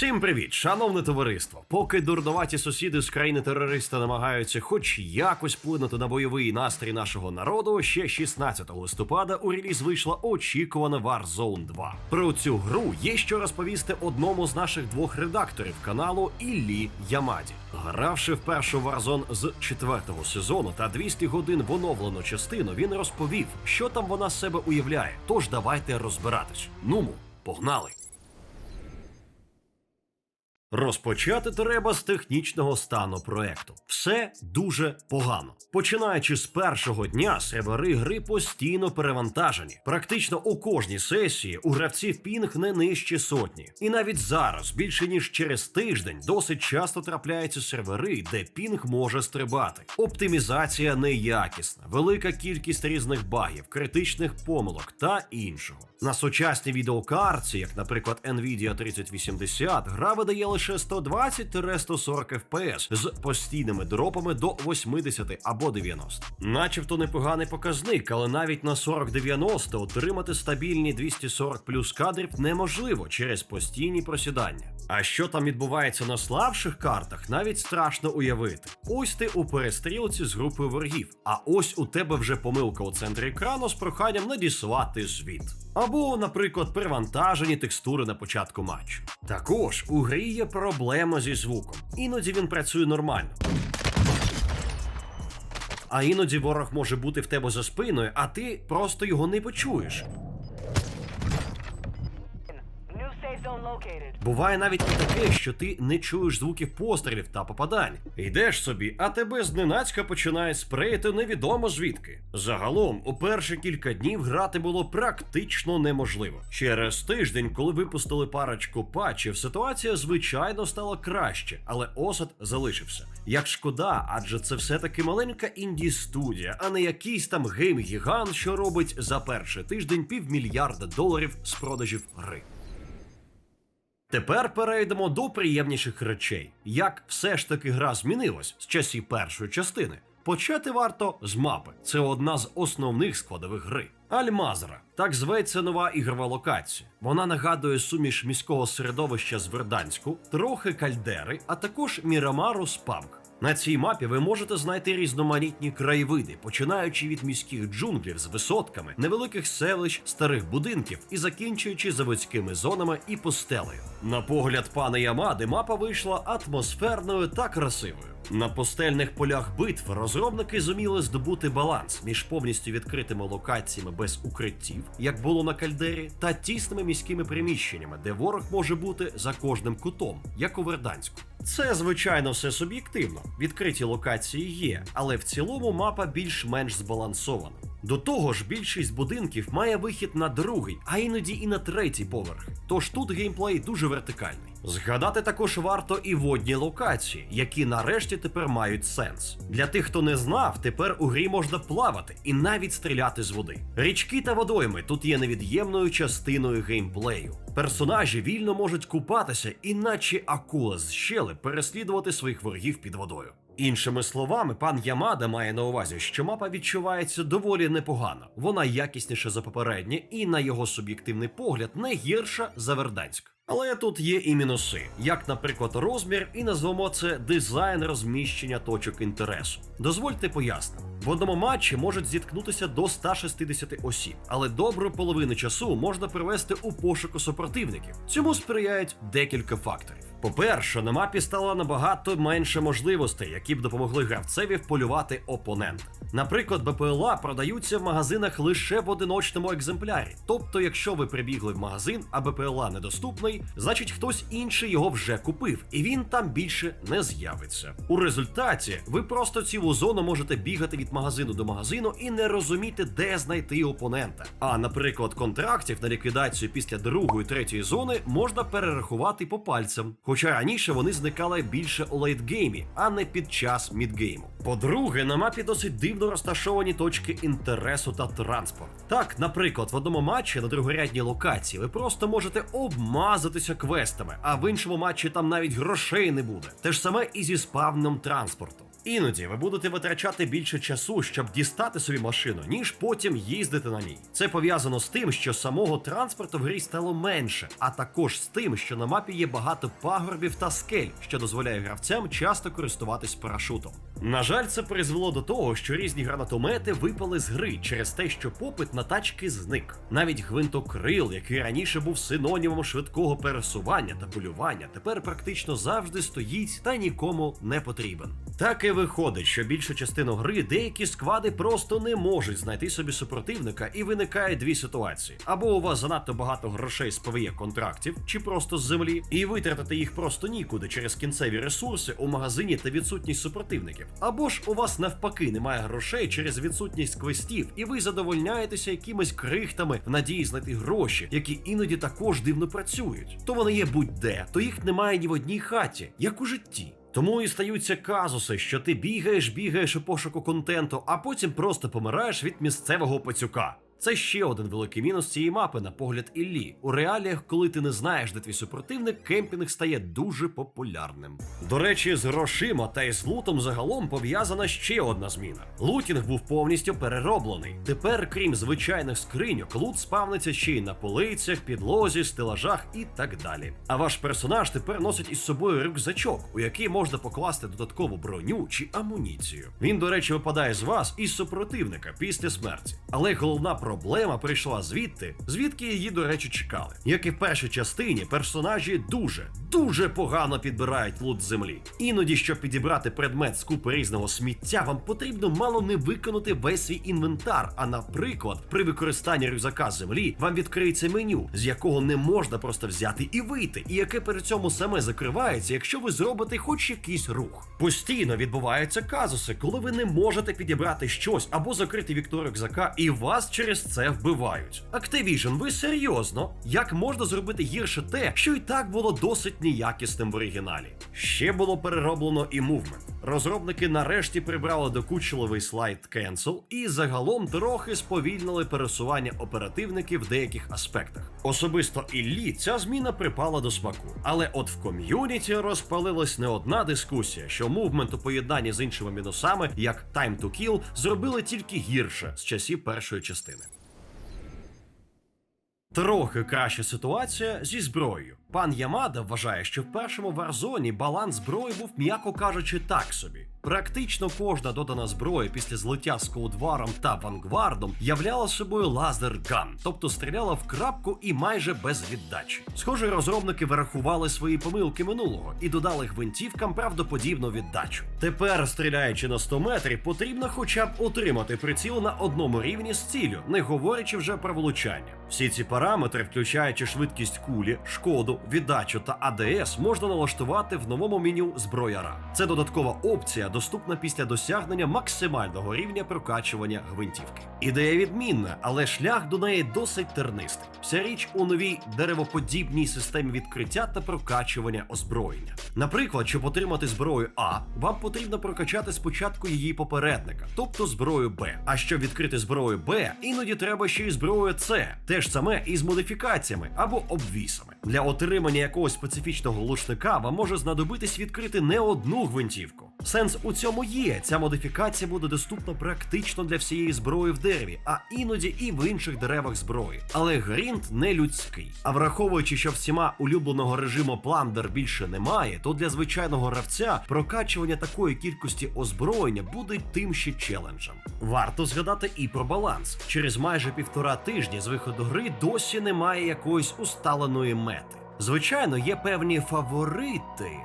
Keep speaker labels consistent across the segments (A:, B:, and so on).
A: Усім привіт, шановне товариство. Поки дурнуваті сусіди з країни терориста намагаються хоч якось вплинути на бойовий настрій нашого народу, ще 16 листопада у реліз вийшла очікувана Warzone 2. Про цю гру є що розповісти одному з наших двох редакторів каналу Іллі Ямаді. Гравши в першу Warzone з четвертого сезону та 200 годин в оновлену частину, він розповів, що там вона себе уявляє. Тож давайте розбиратись. Нуму, погнали! Розпочати треба з технічного стану проекту. Все дуже погано. Починаючи з першого дня, сервери гри постійно перевантажені. Практично у кожній сесії у гравців пінг не нижче сотні. І навіть зараз, більше ніж через тиждень, досить часто трапляються сервери, де пінг може стрибати. Оптимізація неякісна, велика кількість різних багів, критичних помилок та іншого. На сучасній відеокарці, як, наприклад, Nvidia 3080, гра видає лише 120-140 FPS з постійними дропами до 80 або 90. Начебто непоганий показник, але навіть на 40-90 отримати стабільні 240 плюс кадрів неможливо через постійні просідання. А що там відбувається на слабших картах, навіть страшно уявити. Ось ти у перестрілці з групою ворогів, а ось у тебе вже помилка у центрі екрану з проханням надіслати звіт. Або, наприклад, перевантажені текстури на початку матчу. Також у грі є проблема зі звуком. Іноді він працює нормально. А іноді ворог може бути в тебе за спиною, а ти просто його не почуєш. Буває навіть і таке, що ти не чуєш звуків пострілів та попадань. Йдеш собі, а тебе зненацька починає спреяти невідомо звідки. Загалом, у перші кілька днів грати було практично неможливо. Через тиждень, коли випустили парочку патчів, ситуація звичайно стала краще, але осад залишився. Як шкода, адже це все-таки маленька інді студія, а не якийсь там гейм-гігант, що робить за перший тиждень півмільярда доларів з продажів гри. Тепер перейдемо до приємніших речей. Як все ж таки гра змінилась з часів першої частини. Почати варто з мапи. Це одна з основних складових гри. Альмазра так зветься нова ігрова локація. Вона нагадує суміш міського середовища з Верданську, трохи кальдери, а також Мірамару з Памк. На цій мапі ви можете знайти різноманітні краєвиди, починаючи від міських джунглів з висотками, невеликих селищ, старих будинків і закінчуючи заводськими зонами і пустелею. На погляд пана Ямади, мапа вийшла атмосферною та красивою. На пустельних полях битв розробники зуміли здобути баланс між повністю відкритими локаціями без укриттів, як було на кальдері, та тісними міськими приміщеннями, де ворог може бути за кожним кутом, як у Верданську. Це, звичайно, все суб'єктивно. Відкриті локації є, але в цілому мапа більш-менш збалансована. До того ж, більшість будинків має вихід на другий, а іноді і на третій поверх. Тож тут геймплей дуже вертикальний. Згадати також варто і водні локації, які нарешті тепер мають сенс. Для тих, хто не знав, тепер у грі можна плавати і навіть стріляти з води. Річки та водойми тут є невід'ємною частиною геймплею. Персонажі вільно можуть купатися, і наче акула з щели переслідувати своїх ворогів під водою. Іншими словами, пан Ямада має на увазі, що мапа відчувається доволі непогано. Вона якісніша за попереднє, і на його суб'єктивний погляд не гірша за Верданськ. Але тут є і мінуси, як, наприклад, розмір, і назвемо це дизайн розміщення точок інтересу. Дозвольте пояснити. В одному матчі можуть зіткнутися до 160 осіб, але добру половину часу можна привести у пошуку супротивників. Цьому сприяють декілька факторів. По-перше, на мапі стало набагато менше можливостей, які б допомогли гравцеві вполювати опонента. Наприклад, БПЛА продаються в магазинах лише в одиночному екземплярі. Тобто, якщо ви прибігли в магазин, а БПЛА недоступний, значить хтось інший його вже купив, і він там більше не з'явиться. У результаті ви просто цілу зону можете бігати від магазину до магазину і не розуміти, де знайти опонента. А, наприклад, контрактів на ліквідацію після другої третьої зони можна перерахувати по пальцям. Хоча раніше вони зникали більше у лейтгеймі, а не під час мідгейму. По-друге, на мапі досить дивно розташовані точки інтересу та транспорт. Так, наприклад, в одному матчі на другорядній локації ви просто можете обмазатися квестами, а в іншому матчі там навіть грошей не буде. Те ж саме і зі спавном транспорту. Іноді ви будете витрачати більше часу, щоб дістати собі машину, ніж потім їздити на ній. Це пов'язано з тим, що самого транспорту в грі стало менше, а також з тим, що на мапі є багато пагорбів та скель, що дозволяє гравцям часто користуватись парашутом. На жаль, це призвело до того, що різні гранатомети випали з гри через те, що попит на тачки зник. Навіть гвинтокрил, який раніше був синонімом швидкого пересування та полювання, тепер практично завжди стоїть та нікому не потрібен. Так і виходить, що більшу частину гри деякі сквади просто не можуть знайти собі супротивника, і виникає дві ситуації: або у вас занадто багато грошей з ПВЄ контрактів, чи просто з землі, і витратити їх просто нікуди через кінцеві ресурси у магазині та відсутність супротивників. Або ж у вас навпаки немає грошей через відсутність квестів, і ви задовольняєтеся якимись крихтами в надії знайти гроші, які іноді також дивно працюють. То вони є будь-де, то їх немає ні в одній хаті, як у житті. Тому і стаються казуси, що ти бігаєш, бігаєш у пошуку контенту, а потім просто помираєш від місцевого пацюка. Це ще один великий мінус цієї мапи, на погляд Іллі. У реаліях, коли ти не знаєш, де твій супротивник, кемпінг стає дуже популярним. До речі, з грошима та із лутом загалом пов'язана ще одна зміна. Лутінг був повністю перероблений. Тепер, крім звичайних скриньок, лут спавниться ще й на полицях, підлозі, стелажах і так далі. А ваш персонаж тепер носить із собою рюкзачок, у який можна покласти додаткову броню чи амуніцію. Він, до речі, випадає з вас із супротивника після смерті. Але головна проблема прийшла звідти, звідки її, до речі, чекали. Як і в першій частині, персонажі дуже, дуже погано підбирають лут землі. Іноді, щоб підібрати предмет з купи різного сміття, вам потрібно мало не виконати весь свій інвентар. А наприклад, при використанні рюкзака землі вам відкриється меню, з якого не можна просто взяти і вийти, і яке при цьому саме закривається, якщо ви зробите хоч якийсь рух. Постійно відбуваються казуси, коли ви не можете підібрати щось або закрити вікно рюкзака, і вас через це вбивають. Activision, ви серйозно? Як можна зробити гірше те, що і так було досить неякісним в оригіналі? Ще було перероблено і мувмент. Розробники нарешті прибрали докучливий слайд Cancel і загалом трохи сповільнили пересування оперативників в деяких аспектах. Особисто Іллі ця зміна припала до смаку. Але от в ком'юніті розпалилась не одна дискусія, що мувмент у поєднанні з іншими мінусами, як Time to Kill, зробили тільки гірше з часів першої частини. Трохи краща ситуація зі зброєю. Пан Ямада вважає, що в першому Warzone баланс зброї був, м'яко кажучи, так собі. Практично кожна додана зброя після злиття з Коудваром та Вангвардом являла собою лазер-ган, тобто стріляла в крапку і майже без віддачі. Схоже, розробники вирахували свої помилки минулого і додали гвинтівкам правдоподібну віддачу. Тепер, стріляючи на 100 метрів, потрібно хоча б отримати приціл на одному рівні з ціллю, не говорячи вже про влучання. Всі ці параметри, включаючи швидкість кулі, шкоду, віддачу та АДС, можна налаштувати в новому меню зброяра. Це додаткова опція, доступна після досягнення максимального рівня прокачування гвинтівки. Ідея відмінна, але шлях до неї досить тернистий. Вся річ у новій деревоподібній системі відкриття та прокачування озброєння. Наприклад, щоб отримати зброю А, вам потрібно прокачати спочатку її попередника, тобто зброю Б. А щоб відкрити зброю Б, іноді треба ще й зброю С, те ж саме із модифікаціями або обвісами. Для отримання якогось специфічного глушника вам може знадобитись відкрити не одну гвинтівку. Сенс у цьому є. Ця модифікація буде доступна практично для всієї зброї в дереві, а іноді і в інших деревах зброї. Але грінт не людський. А враховуючи, що всіма улюбленого режиму пландер більше немає, то для звичайного гравця прокачування такої кількості озброєння буде тим ще челенджем. Варто згадати і про баланс. Через майже півтора тижні з виходу гри досі немає якоїсь усталеної мети. Звичайно, є певні фаворити.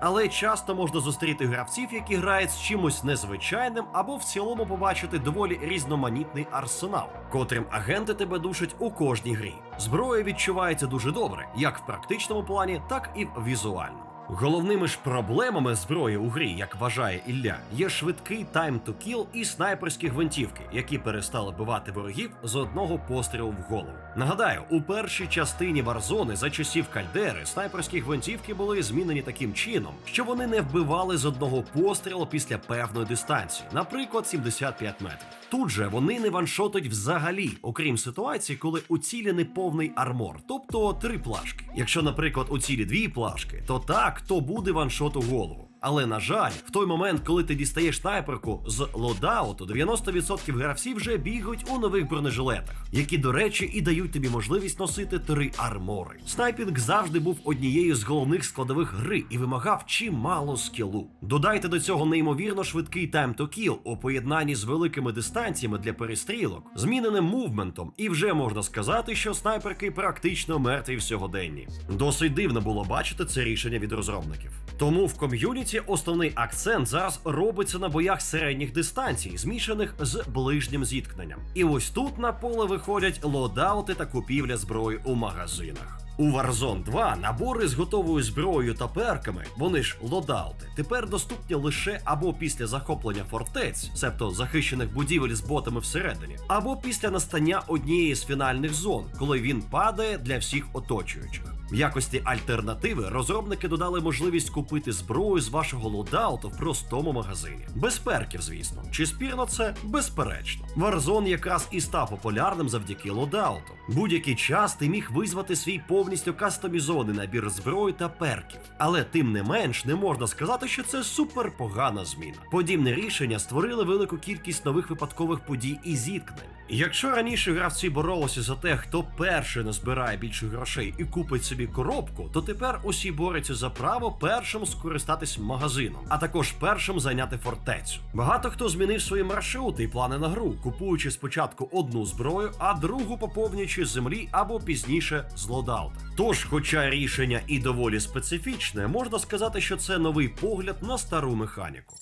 A: Але часто можна зустріти гравців, які грають з чимось незвичайним, або в цілому побачити доволі різноманітний арсенал, котрим агенти тебе душать у кожній грі. Зброя відчувається дуже добре, як в практичному плані, так і в візуальному. Головними ж проблемами зброї у грі, як вважає Ілля, є швидкий time to kill і снайперські гвинтівки, які перестали бивати ворогів з одного пострілу в голову. Нагадаю, у першій частині Варзони за часів Кальдери снайперські гвинтівки були змінені таким чином, що вони не вбивали з одного пострілу після певної дистанції, наприклад, 75 метрів. Тут же вони не ваншотать взагалі, окрім ситуації, коли у цілі не повний армор, тобто три плашки. Якщо, наприклад, у цілі дві плашки, то так, то буде ваншоту голову. Але на жаль, в той момент, коли ти дістаєш снайперку з лодауту, 90% гравців вже бігають у нових бронежилетах, які, до речі, і дають тобі можливість носити три армори. Снайпінг завжди був однією з головних складових гри і вимагав чимало скілу. Додайте до цього неймовірно швидкий time to kill у поєднанні з великими дистанціями для перестрілок, зміненим мувментом, і вже можна сказати, що снайперки практично мертві в сьогоденні. Досить дивно було бачити це рішення від розробників. Тому в ком'юніті основний акцент зараз робиться на боях середніх дистанцій, змішаних з ближнім зіткненням. І ось тут на поле виходять лодаути та купівля зброї у магазинах. У Warzone 2 набори з готовою зброєю та перками, вони ж лодаути, тепер доступні лише або після захоплення фортець, себто захищених будівель з ботами всередині, або після настання однієї з фінальних зон, коли він падає для всіх оточуючих. В якості альтернативи розробники додали можливість купити зброю з вашого лодауту в простому магазині. Без перків, звісно. Чи спірно це? Безперечно. Warzone якраз і став популярним завдяки лодауту. Будь-який час ти міг визвати свій повністю кастомізований набір зброї та перків. Але тим не менш не можна сказати, що це супер погана зміна. Подібне рішення створили велику кількість нових випадкових подій і зіткнень. Якщо раніше гравці боролися за те, хто перший назбирає більше грошей і купить собі коробку, то тепер усі борються за право першим скористатись магазином, а також першим зайняти фортецю. Багато хто змінив свої маршрути і плани на гру, купуючи спочатку одну зброю, а другу поповнюючи землі або пізніше з. Тож, хоча рішення і доволі специфічне, можна сказати, що це новий погляд на стару механіку.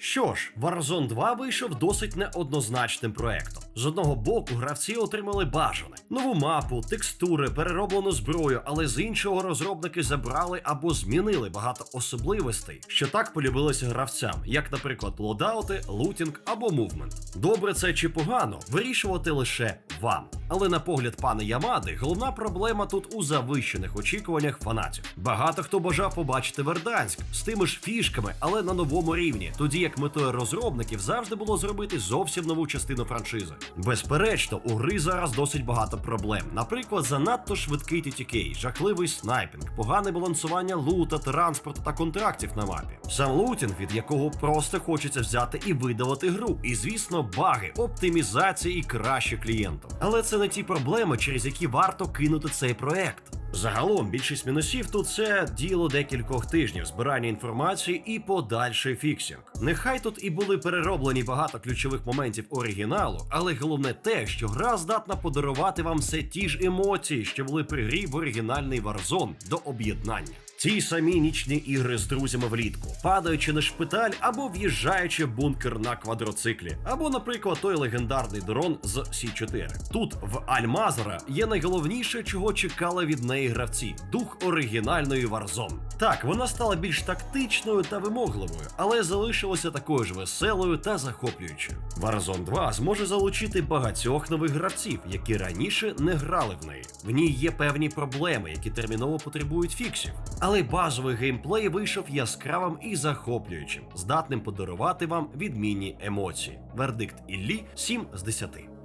A: Що ж, Warzone 2 вийшов досить неоднозначним проектом. З одного боку, гравці отримали бажане нову мапу, текстури, перероблену зброю, але з іншого розробники забрали або змінили багато особливостей, що так полюбилися гравцям, як, наприклад, лодаути, лутінг або мувмент. Добре це чи погано, вирішувати лише вам. Але на погляд пана Ямади, головна проблема тут у завищених очікуваннях фанатів. Багато хто бажав побачити Верданськ з тими ж фішками, але на новому рівні, тоді як метою розробників завжди було зробити зовсім нову частину франшизи. Безперечно, у гри зараз досить багато проблем. Наприклад, занадто швидкий TTK, жахливий снайпінг, погане балансування лута, транспорту та контрактів на мапі. Сам лутінг, від якого просто хочеться взяти і видавати гру. І звісно, баги, оптимізація і краще клієнту. Але це не ті проблеми, через які варто кинути цей проект. Загалом більшість мінусів тут це діло декількох тижнів збирання інформації і подальший фіксінг. Нехай тут і були перероблені багато ключових моментів оригіналу, але головне те, що гра здатна подарувати вам все ті ж емоції, що були при грі в оригінальний Warzone до об'єднання. Ці самі нічні ігри з друзями влітку, падаючи на шпиталь або в'їжджаючи в бункер на квадроциклі, або, наприклад, той легендарний дрон з Сі-4. Тут в Альмазера є найголовніше, чого чекали від неї гравці дух оригінальної Warzone. Так, вона стала більш тактичною та вимогливою, але залишилася такою ж веселою та захоплюючою. Warzone 2 зможе залучити багатьох нових гравців, які раніше не грали в неї. В ній є певні проблеми, які терміново потребують фіксів. Але базовий геймплей вийшов яскравим і захоплюючим, здатним подарувати вам відмінні емоції. Вердикт Іллі 7 з 10.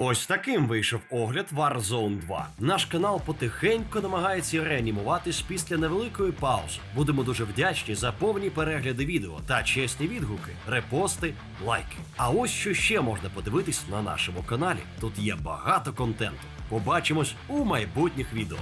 A: Ось таким вийшов огляд Warzone 2. Наш канал потихеньку намагається реанімуватись після невеликої паузи. Будемо дуже вдячні за повні перегляди відео та чесні відгуки, репости, лайки. А ось що ще можна подивитись на нашому каналі. Тут є багато контенту. Побачимось у майбутніх відео.